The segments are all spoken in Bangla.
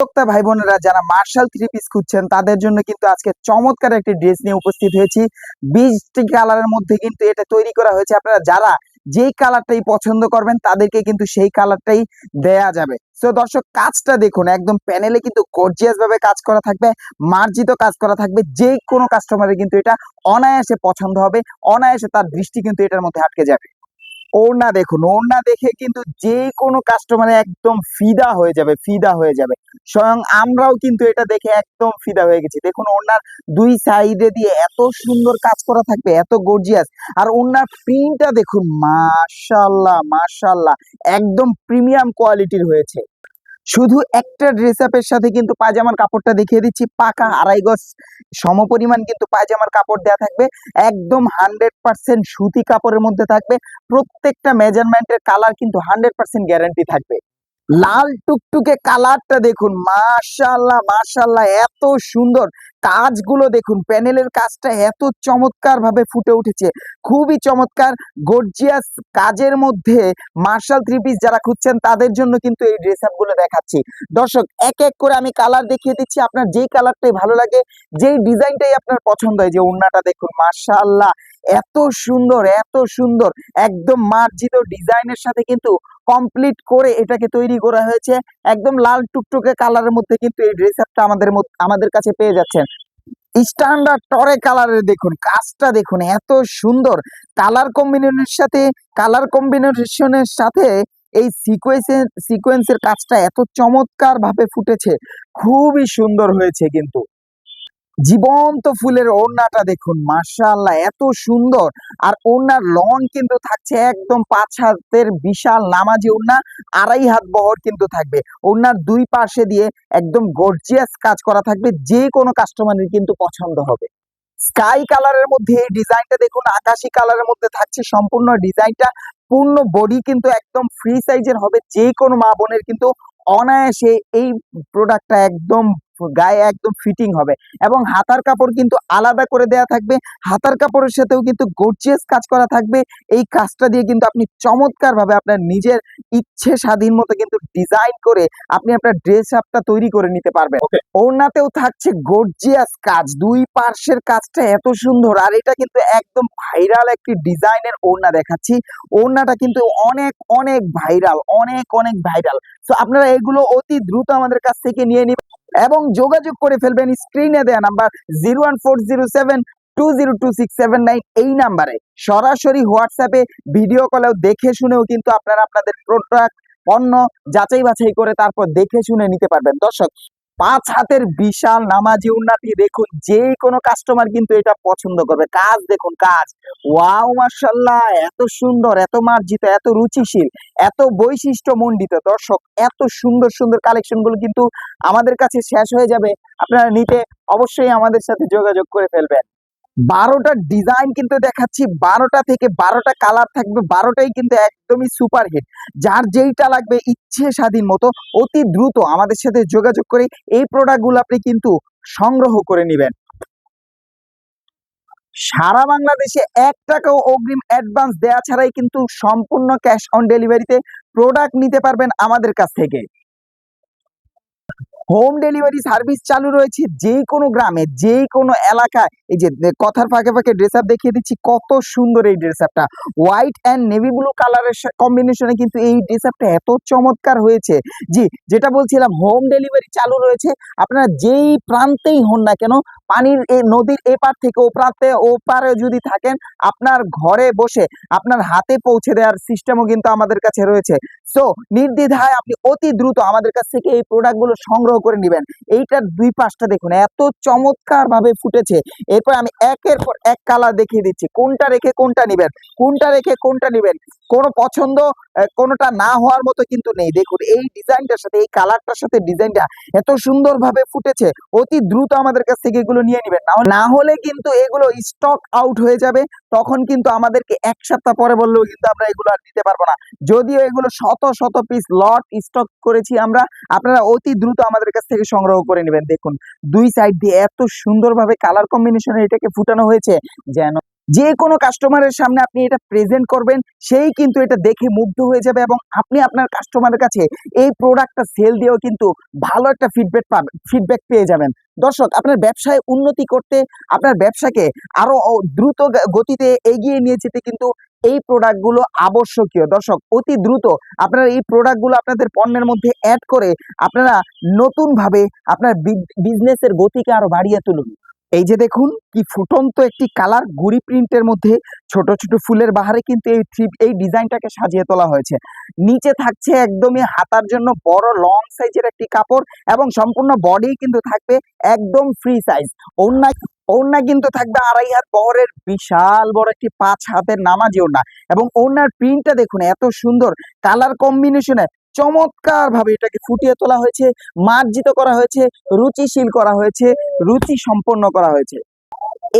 উদ্যোক্তা ভাই বোনেরা যারা মার্শাল থ্রি পিস খুঁজছেন, তাদের জন্য কিন্তু আজকে চমৎকার একটি ড্রেস নিয়ে উপস্থিত হয়েছি। বিশটি কালারের মধ্যে কিন্তু এটা তৈরি করা হয়েছে। আপনারা যারা যেই কালারটাই পছন্দ করবেন, তাদেরকে কিন্তু সেই কালারটাই দেয়া যাবে। তো দর্শক, কাজটা দেখুন, একদম প্যানেলে কিন্তু গর্জিয়াস ভাবে কাজ করা থাকবে, মার্জিত কাজ করা থাকবে। যে কোনো কাস্টমারের কিন্তু এটা অনায়াসে পছন্দ হবে, অনায়াসে তার দৃষ্টি কিন্তু এটার মধ্যে আটকে যাবে। ওড়না দেখুন ওড়না দেখে কিন্তু যে কোনো কাস্টমার একদম ফিদা হয়ে যাবে, ফিদা হয়ে যাবে। স্বয়ং আমরাও কিন্তু এটা দেখে একদম ফিদা হয়ে গেছি। দেখুন, ওনার দুই সাইডে দিয়ে এত সুন্দর কাজ করা থাকবে, এত গর্জিয়াস আর ওড়নার প্রিন্টটা দেখুন, মাশাল্লাহ মাশাল্লাহ, একদম প্রিমিয়াম কোয়ালিটির হয়েছে। শুধু একটা ড্রেস আপের সাথে কিন্তু পায়জামার কাপড়টা দেখিয়ে দিচ্ছি। পাকা আড়াই গজ সমপরিমাণ কিন্তু পায়জামার কাপড় দেওয়া থাকবে। একদম হান্ড্রেড পার্সেন্ট সুতি কাপড়ের মধ্যে থাকবে। প্রত্যেকটা মেজারমেন্টের কালার কিন্তু হান্ড্রেড পার্সেন্ট গ্যারান্টি থাকবে। লাল টুকটুকে কালারটা দেখুন মাশাল্লাহ মাশাল্লাহ এত সুন্দর। কাজগুলো দেখুন, প্যানেলের কাজটা এত চমৎকার ভাবে ফুটে উঠেছে। খুবই চমৎকার গর্জিয়াস কাজের মধ্যে মার্শাল থ্রি পিস যারা খুঁজছেন, তাদের জন্য কিন্তু এই ড্রেস আপগুলো দেখাচ্ছি। দর্শক, এক এক করে আমি কালার দেখিয়ে দিচ্ছি, আপনার যেই কালারটাই ভালো লাগে, যেই ডিজাইনটাই আপনার পছন্দ হয়, যে ওড়নাটা দেখুন মাশাল্লাহ এত সুন্দর এত সুন্দর, একদম মার্জিত ডিজাইনের সাথে কিন্তু কমপ্লিট করে এটাকে তৈরি করা হয়েছে। একদম লাল টুকটুকে কালারের মধ্যে কিন্তু এই ড্রেস আপটা আমাদের আমাদের কাছে পেয়ে যাচ্ছেন। স্ট্যান্ডার্ড টরে কালারের দেখুন, কাজটা দেখুন, এত সুন্দর। কালার কম্বিনেশনের সাথে কালার কম্বিনেশনের সাথে এই সিকোয়েন্সের সিকোয়েন্সের কাজটা এত চমৎকারভাবে ফুটেছে। খুবই সুন্দর হয়েছে কিন্তু। জীবন্ত ফুলের ওড়নাটা দেখুন, মাশাআল্লাহ, এত সুন্দর। আর ওড়নার লং কিন্তু থাকছে একদম পাঁচ হাতের বিশাল নামাজি ওড়না, আড়াই হাত বহর কিন্তু থাকবে। ওড়নার দুই পাশে দিয়ে একদম গর্জিয়াস কাজ করা থাকবে, যে কোনো কাস্টমারের কিন্তু পছন্দ হবে। স্কাই কালারের মধ্যে এই ডিজাইনটা দেখুন, আকাশি কালারের মধ্যে থাকছে সম্পূর্ণ ডিজাইনটা পূর্ণ বডি কিন্তু একদম ফ্রি সাইজের হবে, যে কোনো মা বোনের কিন্তু অনায়াসে এই প্রোডাক্টটা একদম গায়ে একদম ফিটিং হবে। এবং হাতার কাপড় কিন্তু আলাদা করে দেয়া থাকবে। হাতার কাপড়ের সাথেও কিন্তু গর্জিয়াস কাজ করা থাকবে। এই কাজটা দিয়ে কিন্তু আপনি চমৎকার ভাবে আপনার নিজের ইচ্ছে স্বাধীন মতো কিন্তু ডিজাইন করে আপনি আপনার ড্রেস আপটা তৈরি করে নিতে পারবেন। ওড়নাতেও থাকছে গর্জিয়াস কাজ। দুই পার্শ্বের কাজটা এত সুন্দর। আর এটা কিন্তু একদম ভাইরাল একটি ডিজাইনের ওড়না দেখাচ্ছি। ওড়নাটা কিন্তু অনেক অনেক ভাইরাল অনেক অনেক ভাইরাল তো আপনারা এগুলো অতি দ্রুত আমাদের কাছ থেকে নিয়ে নিবেন। এবং যোগাযোগ করে ফেলবেন স্ক্রিনে দেয়া number zero four zero seven two zero two six seven nine এই নাম্বারে সরাসরি হোয়াটসঅ্যাপে ভিডিও কলেও দেখে শুনেও কিন্তু আপনারা আপনাদের প্রোডাক্ট পণ্য যাচাই বাছাই করে তারপর দেখে শুনে নিতে পারবেন। দর্শক পাঁচ হাতের বিশাল নামাজি উন্নতি দেখুন, যে কোনো কাস্টমার কিন্তু এটা পছন্দ করবে। কাজ দেখুন, কাজ। ওয়াও মার্শাল্লাহ এত সুন্দর, এত মার্জিত, এত রুচিশীল, এত বৈশিষ্ট্য মণ্ডিত দর্শক, এত সুন্দর সুন্দর কালেকশনগুলো কিন্তু আমাদের কাছে শেষ হয়ে যাবে। আপনারা নিতে অবশ্যই আমাদের সাথে যোগাযোগ করে ফেলবেন। বারোটা ডিজাইন কিন্তু দেখাচ্ছি, বারোটা থেকে বারোটা কালার থাকবে, বারোটাই কিন্তু একদমই সুপার হিট যার যেইটা লাগবে ইচ্ছে স্বাধীন মতো অতি দ্রুত আমাদের সাথে যোগাযোগ করে এই প্রোডাক্টগুলো আপনি কিন্তু সংগ্রহ করে নেবেন। সারা বাংলাদেশে এক টাকাও অগ্রিম অ্যাডভান্স দেওয়া ছাড়াই কিন্তু সম্পূর্ণ ক্যাশ অন ডেলিভারিতে প্রোডাক্ট নিতে পারবেন আমাদের কাছ থেকে। হোম ডেলিভারি সার্ভিস চালু রয়েছে যে কোনো গ্রামে, যে কোনো এলাকায়। এই যে কথার ফাঁকে ফাঁকে ড্রেস আপ দেখিয়ে দিচ্ছি, কত সুন্দর এই ড্রেস আপটা হোয়াইট অ্যান্ড নেভি ব্লু কালারের কম্বিনেশনে কিন্তু এই ড্রেস আপটা এত চমৎকার হয়েছে। জি, যেটা বলছিলাম হোম ডেলিভারি চালু রয়েছে। আপনারা যেই প্রান্তেই হন না কেন, পানির এই নদীর এপার থেকে ও প্রান্তে, ও পারে যদি থাকেন, আপনার ঘরে বসে আপনার হাতে পৌঁছে দেওয়ার সিস্টেমও কিন্তু আমাদের কাছে রয়েছে। সো নির্দ্বিধায় আপনি অতি দ্রুত আমাদের কাছ থেকে এই প্রোডাক্টগুলো সংগ্রহ করে নেবেন। এইটার দুই পাশটা দেখুন, এত চমৎকার ভাবে ফুটেছে। এরপর আমি একের পর এক কালার দেখিয়ে দিচ্ছি। কোনটা রেখে কোনটা নেবেন? কোনটা রেখে কোনটা নেবেন? কোনো পছন্দ কোনোটা না হওয়ার মতো কিন্তু নেই। দেখুন, এই ডিজাইনটার সাথে, এই কালারটার সাথে ডিজাইনটা এত সুন্দর ভাবে ফুটেছে, অতি দ্রুত আমাদের কাছ থেকে এগুলো নিয়ে নেবেন। না হলে কিন্তু এগুলো স্টক আউট হয়ে যাবে। তখন কিন্তু আমাদেরকে এক সপ্তাহ পরে বললেও কিন্তু আমরা এগুলো আর দিতে পারব না। যদিও এগুলো শত শত পিস লট স্টক করেছি আমরা, আপনারা অতি দ্রুত আমাদের কাছ থেকে সংগ্রহ করে নেবেন। দেখুন, দুই সাইড দিয়ে এত সুন্দরভাবে কালার কম্বিনেশনে এটাকে ফুটানো হয়েছে, যেন যে কোনো কাস্টমারের সামনে আপনি এটা প্রেজেন্ট করবেন, সেই কিন্তু এটা দেখে মুগ্ধ হয়ে যাবে এবং আপনি আপনার কাস্টমারের কাছে এই প্রোডাক্টটা সেল দিয়েও কিন্তু ভালো একটা ফিডব্যাক পাবেন ফিডব্যাক পেয়ে যাবেন। দর্শক, আপনার ব্যবসায় উন্নতি করতে, আপনার ব্যবসাকে আরও অ- দ্রুত গতিতে এগিয়ে নিয়ে যেতে কিন্তু এই প্রোডাক্টগুলো আবশ্যকীয়। দর্শক, অতি দ্রুত আপনারা এই প্রোডাক্টগুলো আপনাদের পণ্যের মধ্যে অ্যাড করে আপনারা নতুন ভাবে আপনার বিজনেসের গতিকে আরও বাড়িয়ে তুলুন। এই যে দেখুন কি ফুটন্ত একটি কালার গুড়ি প্রিন্টের মধ্যে ছোট ছোট ফুলের বাহারে কিন্তু এই থ্রি- এই ডিজাইনটাকে সাজিয়ে তোলা হয়েছে। নিচে থাকছে একদমই হাতার জন্য বড় লং সাইজের একটি কাপড় এবং সম্পূর্ণ বডি কিন্তু থাকবে একদম ফ্রি সাইজ ওড়না ওড়না কিন্তু থাকবে আড়াই হাত বহরের বিশাল বড় একটি পাঁচ হাতের নামাজি ওড়না। এবং ওড়নার প্রিন্টটা দেখুন এত সুন্দর। কালার কম্বিনেশনে চমৎকার ভাবে এটাকে ফুটিয়ে তোলা হয়েছে, মার্জিত করা হয়েছে, রুচিশীল করা হয়েছে, রুচি সম্পন্ন করা হয়েছে।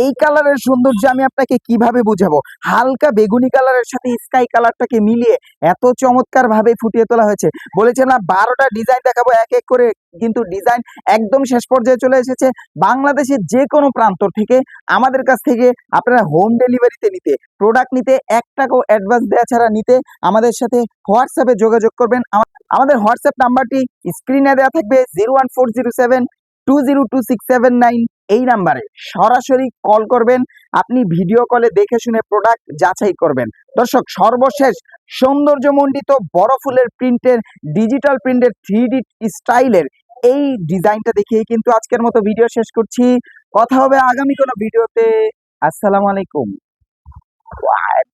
এই কালারের সৌন্দর্য আমি আপনাকে কীভাবে বুঝাবো? হালকা বেগুনি কালারের সাথে স্কাই কালারটাকে মিলিয়ে এত চমৎকার ভাবে ফুটিয়ে তোলা হয়েছে। বলেছে না, বারোটা ডিজাইন দেখাবো, এক এক করে কিন্তু ডিজাইন একদম শেষ পর্যায়ে চলে এসেছে। বাংলাদেশের যে কোনো প্রান্ত থেকে আমাদের কাছ থেকে আপনারা হোম ডেলিভারিতে নিতে প্রোডাক্ট নিতে, এক টাকাও অ্যাডভান্স দেওয়া ছাড়া নিতে আমাদের সাথে হোয়াটসঅ্যাপে যোগাযোগ করবেন। আমাদের হোয়াটসঅ্যাপ নাম্বারটি স্ক্রিনে দেওয়া থাকবে zero one four zero seven two zero two six seven nine এই নাম্বারে সরাসরি কল করবেন। আপনি ভিডিও কলে দেখে শুনে প্রোডাক্ট যাচাই করবেন। দর্শক, সর্বশেষ সৌন্দর্যমণ্ডিত বড় ফুলের প্রিন্টের ডিজিটাল প্রিন্টের থ্রি স্টাইলের এই ডিজাইনটা দেখিয়ে কিন্তু আজকের মতো ভিডিও শেষ করছি। কথা হবে আগামী কোনো ভিডিওতে আসসালামু আলাইকুম।